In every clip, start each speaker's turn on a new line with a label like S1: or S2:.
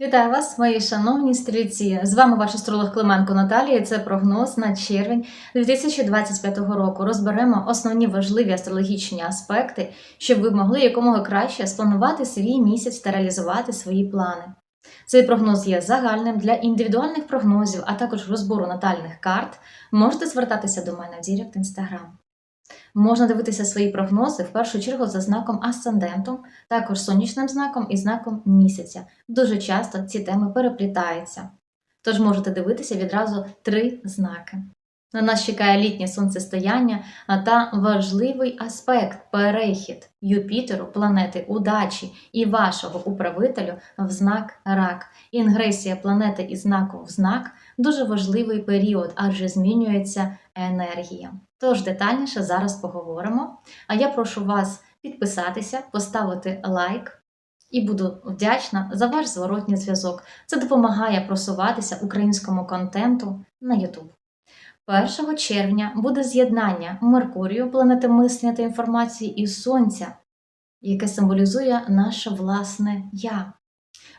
S1: Вітаю вас, мої шановні стрільці! З вами ваш астролог Клименко Наталія. Це прогноз на червень 2025 року. Розберемо основні важливі астрологічні аспекти, щоб ви могли якомога краще спланувати свій місяць та реалізувати свої плани. Цей прогноз є загальним для індивідуальних прогнозів, а також розбору натальних карт. Можете звертатися до мене в Дірект Інстаграм. Можна дивитися свої прогнози в першу чергу за знаком асценденту, також сонячним знаком і знаком місяця. Дуже часто ці теми переплітаються. Тож можете дивитися відразу три знаки. На нас чекає літнє сонцестояння та важливий аспект перехід Юпітеру, планети удачі і вашого управителю в знак рак. Інгресія планети із знаку в знак дуже важливий період, адже змінюється енергія. Тож детальніше зараз поговоримо. А я прошу вас підписатися, поставити лайк і буду вдячна за ваш зворотній зв'язок. Це допомагає просуватися українському контенту на YouTube. 1 червня буде з'єднання Меркурію, планети мислення та інформації, і Сонця, яке символізує наше власне я.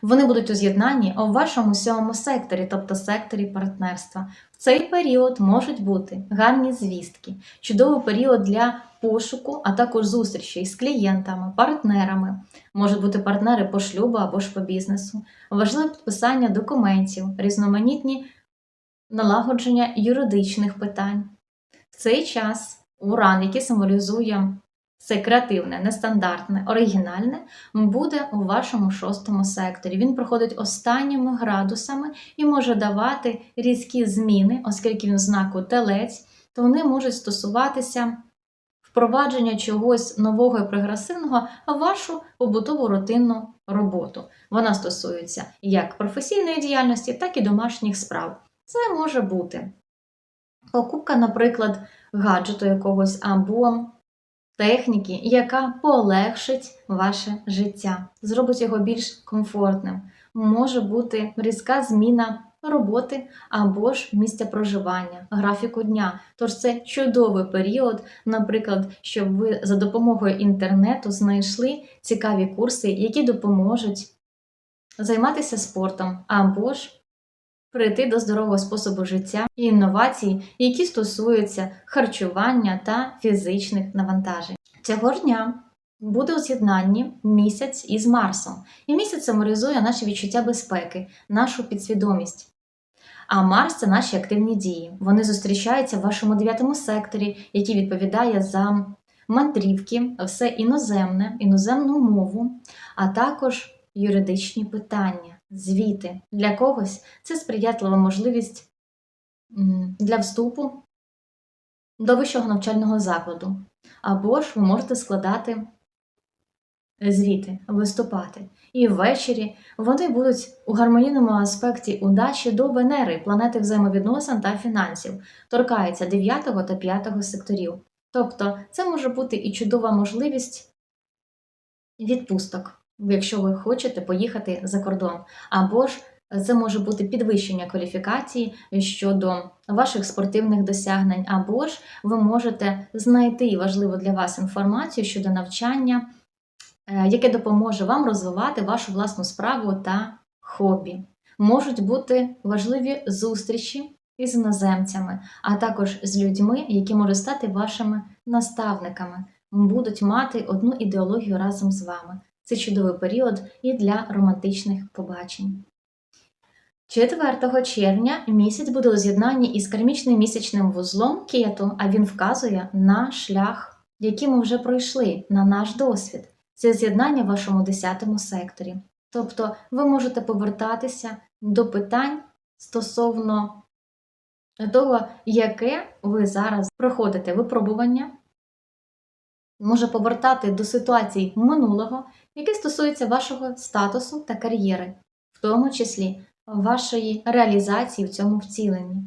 S1: Вони будуть у з'єднанні у вашому сьомому секторі, тобто секторі партнерства. Цей період можуть бути гарні звістки, чудовий період для пошуку, а також зустрічей з клієнтами, партнерами. Можуть бути партнери по шлюбу або ж по бізнесу, важливе підписання документів, різноманітні налагодження юридичних питань. В цей час уран, який символізує це креативне, нестандартне, оригінальне, буде у вашому шостому секторі. Він проходить останніми градусами і може давати різкі зміни, оскільки він в знаку телець, то вони можуть стосуватися впровадження чогось нового і прогресивного в вашу побутову рутинну роботу. Вона стосується як професійної діяльності, так і домашніх справ. Це може бути покупка, наприклад, гаджету якогось або техніки, яка полегшить ваше життя, зробить його більш комфортним. Може бути різка зміна роботи або ж місця проживання, графіку дня. Тож це чудовий період, наприклад, щоб ви за допомогою інтернету знайшли цікаві курси, які допоможуть займатися спортом або ж прийти до здорового способу життя і інновацій, які стосуються харчування та фізичних навантажень. Цього ж дня буде у з'єднанні місяць із Марсом, і місяць символізує наші відчуття безпеки, нашу підсвідомість. А Марс це наші активні дії. Вони зустрічаються в вашому дев'ятому секторі, який відповідає за мандрівки, все іноземне, іноземну мову, а також юридичні питання, звіти. Для когось це сприятлива можливість для вступу до вищого навчального закладу. Або ж ви можете складати звіти, виступати. І ввечері вони будуть у гармонійному аспекті удачі до Венери, планети взаємовідносин та фінансів, торкаються 9 та 5 секторів. Тобто це може бути і чудова можливість відпусток, якщо ви хочете поїхати за кордон. Або ж це може бути підвищення кваліфікації щодо ваших спортивних досягнень, або ж ви можете знайти важливу для вас інформацію щодо навчання, е, яке допоможе вам розвивати вашу власну справу та хобі. Можуть бути важливі зустрічі із іноземцями, а також з людьми, які можуть стати вашими наставниками, будуть мати одну ідеологію разом з вами. Це чудовий період і для романтичних побачень. 4 червня місяць буде у з'єднанні із кармічним місячним вузлом кету, а він вказує на шлях, який ми вже пройшли, на наш досвід. Це з'єднання в вашому 10 секторі. Тобто ви можете повертатися до питань стосовно того, яке ви зараз проходите випробування, може повертати до ситуацій минулого, які стосуються вашого статусу та кар'єри, в тому числі вашої реалізації в цьому вціленні.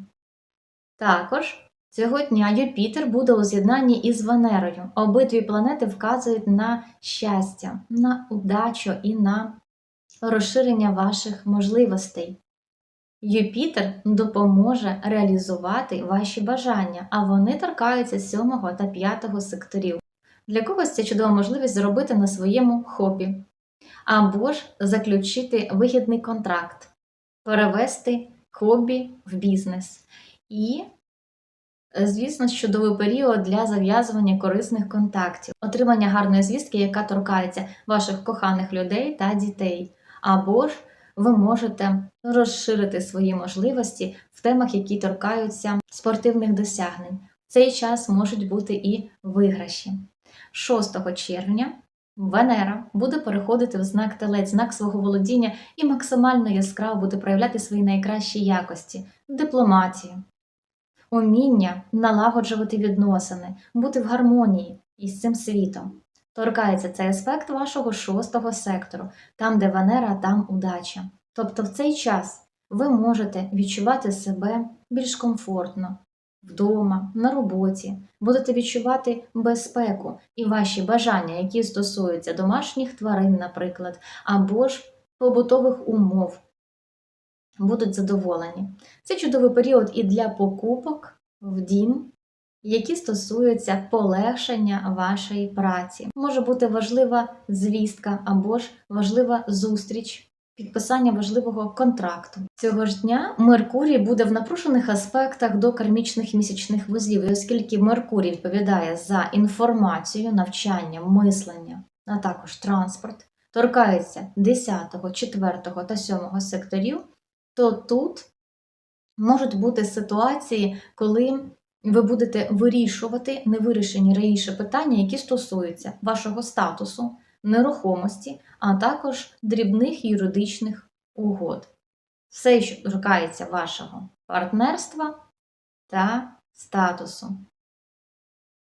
S1: Також цього дня Юпітер буде у з'єднанні із Венерою. Обидві планети вказують на щастя, на удачу і на розширення ваших можливостей. Юпітер допоможе реалізувати ваші бажання, а вони торкаються 7 та 5 секторів. Для когось це чудова можливість заробити на своєму хобі. або ж заключити вигідний контракт, перевести хобі в бізнес. І, звісно, чудовий період для зав'язування корисних контактів, отримання гарної звістки, яка торкається ваших коханих людей та дітей. Або ж ви можете розширити свої можливості в темах, які торкаються спортивних досягнень. В цей час можуть бути і виграші. 6 червня Венера буде переходити в знак телець, знак свого володіння і максимально яскраво буде проявляти свої найкращі якості, дипломатію, уміння налагоджувати відносини, бути в гармонії із цим світом. Торкається цей аспект вашого шостого сектору, там, де Венера, там удача. Тобто в цей час ви можете відчувати себе більш комфортно вдома, на роботі, будете відчувати безпеку і ваші бажання, які стосуються домашніх тварин, наприклад, або ж побутових умов, будуть задоволені. Це чудовий період і для покупок в дім, які стосуються полегшення вашої праці. Може бути важлива звістка або ж важлива зустріч. Підписання важливого контракту. Цього ж дня Меркурій буде в напружених аспектах до кармічних місячних вузлів, і оскільки Меркурій відповідає за інформацію, навчання, мислення, а також транспорт, торкається 10, 4 та 7 секторів, то тут можуть бути ситуації, коли ви будете вирішувати невирішені раніше питання, які стосуються вашого статусу, нерухомості, а також дрібних юридичних угод. Все, що торкається вашого партнерства та статусу.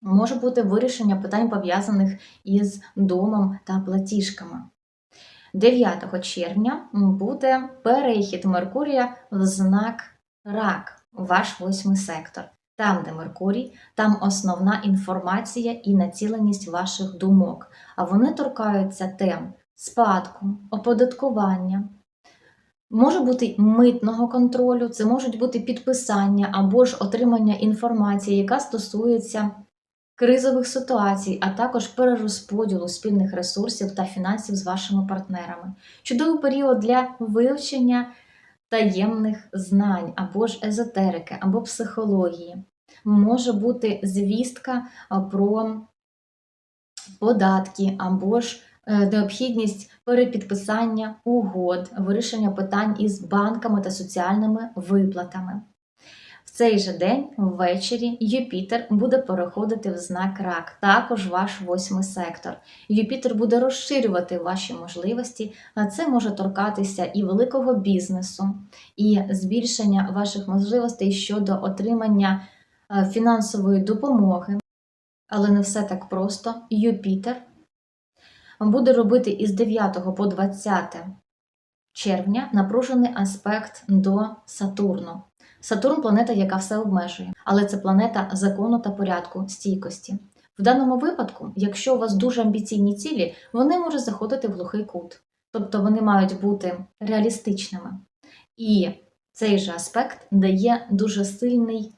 S1: Може бути вирішення питань, пов'язаних із домом та платіжками. 9 червня буде перехід Меркурія в знак Рак, ваш восьмий сектор. Там, де Меркурій, там основна інформація і націленість ваших думок, а вони торкаються тем спадку, оподаткування. Може бути митного контролю, це можуть бути підписання або ж отримання інформації, яка стосується кризових ситуацій, а також перерозподілу спільних ресурсів та фінансів з вашими партнерами. Чудовий період для вивчення таємних знань або ж езотерики, або психології. Може бути звістка про податки, або ж е, необхідність перепідписання угод, вирішення питань із банками та соціальними виплатами. Цей же день ввечері Юпітер буде переходити в знак рак, також ваш восьмий сектор. Юпітер буде розширювати ваші можливості, а це може торкатися і великого бізнесу, і збільшення ваших можливостей щодо отримання е, фінансової допомоги. Але не все так просто. Юпітер буде робити із 9 по 20 червня напружений аспект до Сатурну. Сатурн планета, яка все обмежує, але це планета закону та порядку, стійкості. В даному випадку, якщо у вас дуже амбіційні цілі, вони можуть заходити в глухий кут, тобто вони мають бути реалістичними. І цей же аспект дає дуже сильний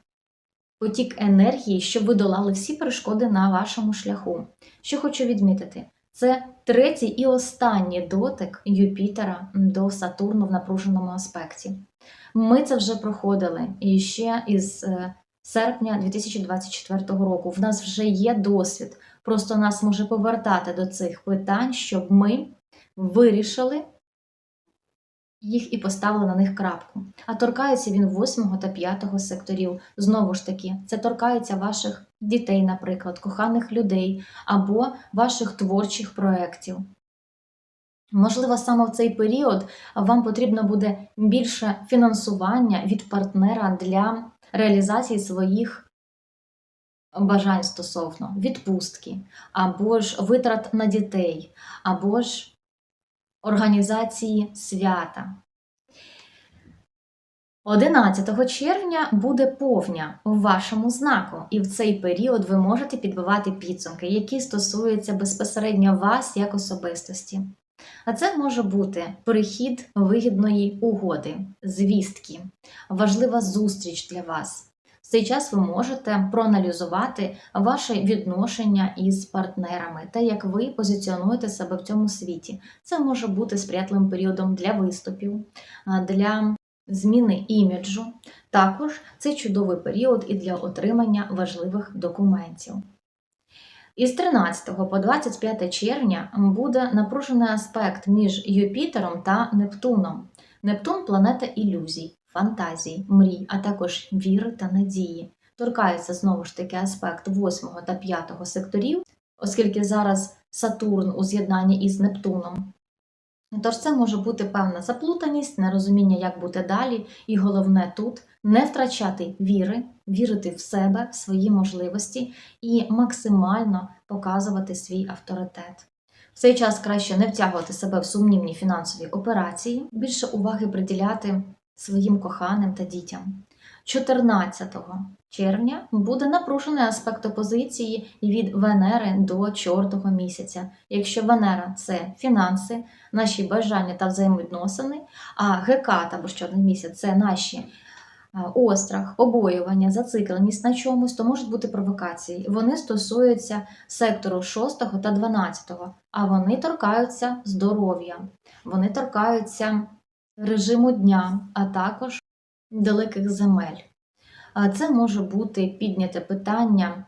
S1: потік енергії, щоб ви долали всі перешкоди на вашому шляху. Що хочу відмітити, це третій і останній дотик Юпітера до Сатурну в напруженому аспекті. Ми це вже проходили і ще із е, серпня 2024 року. В нас вже є досвід. Просто нас може повертати до цих питань, щоб ми вирішили їх і поставили на них крапку. А торкається він 8 та 5 секторів. Знову ж таки, це торкається ваших дітей, наприклад, коханих людей або ваших творчих проєктів. Можливо, саме в цей період вам потрібно буде більше фінансування від партнера для реалізації своїх бажань стосовно відпустки, або ж витрат на дітей, або ж організації свята. 11 червня буде повня в вашому знаку, і в цей період ви можете підбивати підсумки, які стосуються безпосередньо вас як особистості. А це може бути перехід вигідної угоди, звістки, важлива зустріч для вас, В цей час ви можете проаналізувати ваше відношення із партнерами, те, як ви позиціонуєте себе в цьому світі. Це може бути сприятливим періодом для виступів, для зміни іміджу. Також це чудовий період і для отримання важливих документів. Із 13 по 25 червня буде напружений аспект між Юпітером та Нептуном. Нептун планета ілюзій, фантазій, мрій, а також віри та надії. Торкається знову ж таки аспект 8 та 5 секторів, оскільки зараз Сатурн у з'єднанні із Нептуном. Тож це може бути певна заплутаність, нерозуміння, як бути далі, і головне тут не втрачати віри, вірити в себе, в свої можливості і максимально показувати свій авторитет. В цей час краще не втягувати себе в сумнівні фінансові операції, більше уваги приділяти своїм коханим та дітям. 14 червня буде напружений аспект опозиції від Венери до чортого місяця. Якщо Венера це фінанси, наші бажання та взаємовідносини, а ГК або ж чорний місяць це наші острах, обоювання, зацикленість на чомусь, то можуть бути провокації. Вони стосуються сектору 6 та 12, а вони торкаються здоров'я, вони торкаються режиму дня, а також далеких земель. Це може бути підняте питання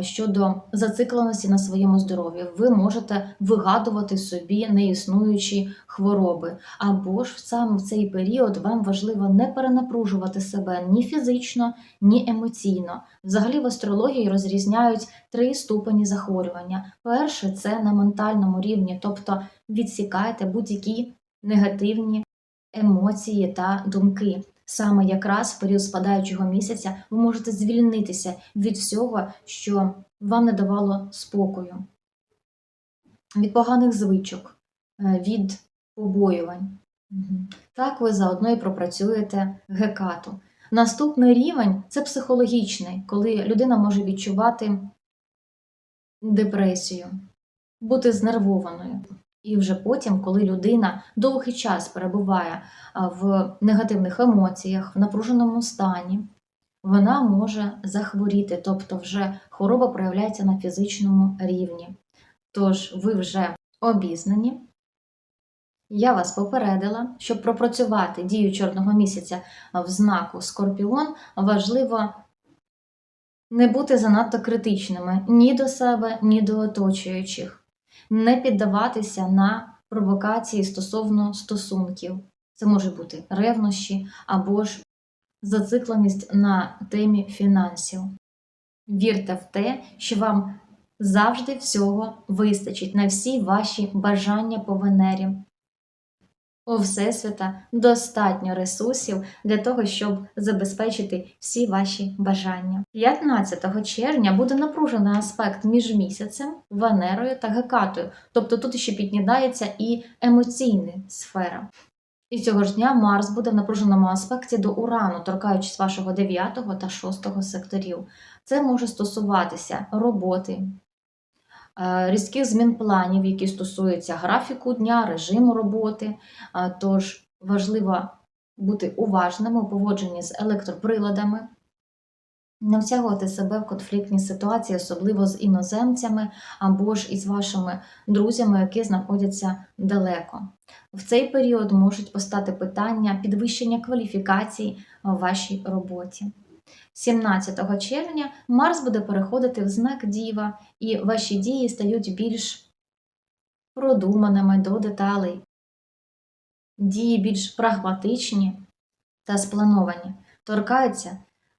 S1: щодо зацикленості на своєму здоров'ї. Ви можете вигадувати собі неіснуючі хвороби, або ж саме в цей період вам важливо не перенапружувати себе ні фізично, ні емоційно. Взагалі в астрології розрізняють три ступені захворювання. Перше це на ментальному рівні, тобто відсікайте будь-які негативні емоції та думки. Саме якраз в період спадаючого місяця ви можете звільнитися від всього, що вам не давало спокою, від поганих звичок, е, від побоювань. Так ви заодно і пропрацюєте гекату. Наступний рівень це психологічний, коли людина може відчувати депресію, бути знервованою. І вже потім, коли людина довгий час перебуває в негативних емоціях, в напруженому стані, вона може захворіти, тобто вже хвороба проявляється на фізичному рівні. Тож ви вже обізнані. Я вас попередила, щоб пропрацювати дію чорного місяця в знаку Скорпіон, важливо не бути занадто критичними ні до себе, ні до оточуючих не піддаватися на провокації стосовно стосунків. Це може бути ревнощі або ж зацикленість на темі фінансів. Вірте в те, що вам завжди всього вистачить на всі ваші бажання по Венері. У Всесвіта достатньо ресурсів для того, щоб забезпечити всі ваші бажання. 15 червня буде напружений аспект між місяцем, Венерою та Гекатою, тобто тут ще піднідається і емоційна сфера. І цього ж дня Марс буде в напруженому аспекті до Урану, торкаючись вашого 9 та 6 секторів. Це може стосуватися роботи, різких змін планів, які стосуються графіку дня, режиму роботи. Е, Тож важливо бути уважними у поводженні з електроприладами, не втягувати себе в конфліктні ситуації, особливо з іноземцями або ж із вашими друзями, які знаходяться далеко. В цей період можуть постати питання підвищення кваліфікацій в вашій роботі. 17 червня Марс буде переходити в знак Діва, і ваші дії стають більш продуманими до деталей. Дії більш прагматичні та сплановані. Торкається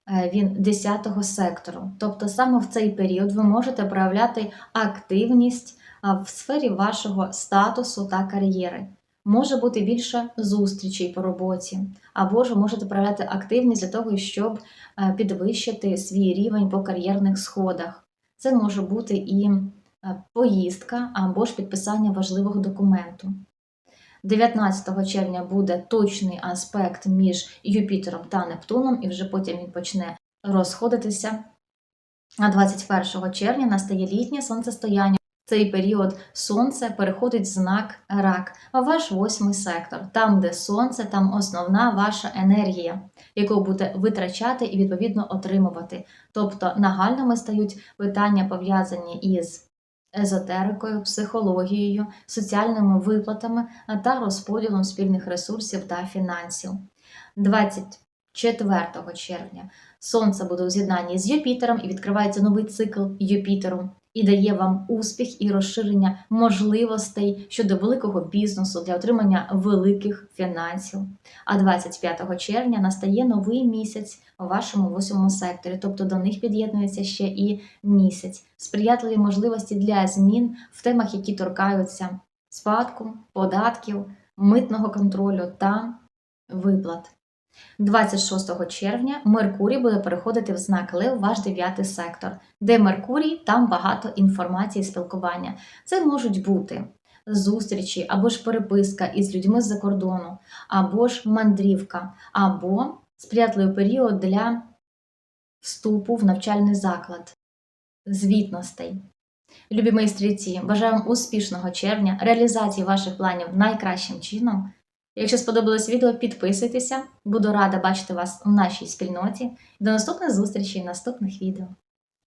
S1: е, він 10 сектору. Тобто саме в цей період ви можете проявляти активність в сфері вашого статусу та кар'єри. Може бути більше зустрічей по роботі, або ж ви можете проявляти активність для того, щоб е, підвищити свій рівень по кар'єрних сходах. Це може бути і е, поїздка або ж підписання важливого документу. 19 червня буде точний аспект між Юпітером та Нептуном, і вже потім він почне розходитися. А 21 червня настає літнє сонцестояння цей період сонце переходить знак рак, ваш восьмий сектор. Там, де сонце, там основна ваша енергія, яку будете витрачати і відповідно отримувати. Тобто нагальними стають питання пов'язані із езотерикою, психологією, соціальними виплатами та розподілом спільних ресурсів та фінансів. 24 червня Сонце буде у з'єднанні з Юпітером і відкривається новий цикл Юпітеру і дає вам успіх і розширення можливостей щодо великого бізнесу для отримання великих фінансів. А 25 червня настає новий місяць у вашому восьмому секторі, тобто до них під'єднується ще і місяць, сприятливі можливості для змін в темах, які торкаються спадку, податків, митного контролю та виплат. 26 червня Меркурій буде переходити в знак Лев, ваш дев'ятий сектор. Де Меркурій, там багато інформації і спілкування. Це можуть бути зустрічі або ж переписка із людьми з-за кордону, або ж мандрівка, або сприятливий період для вступу в навчальний заклад, звітностей. Любі мої стрільці, бажаю вам успішного червня, реалізації ваших планів найкращим чином. Якщо сподобалось відео, підписуйтеся. Буду рада бачити вас у нашій спільноті. До наступних зустрічей, наступних відео.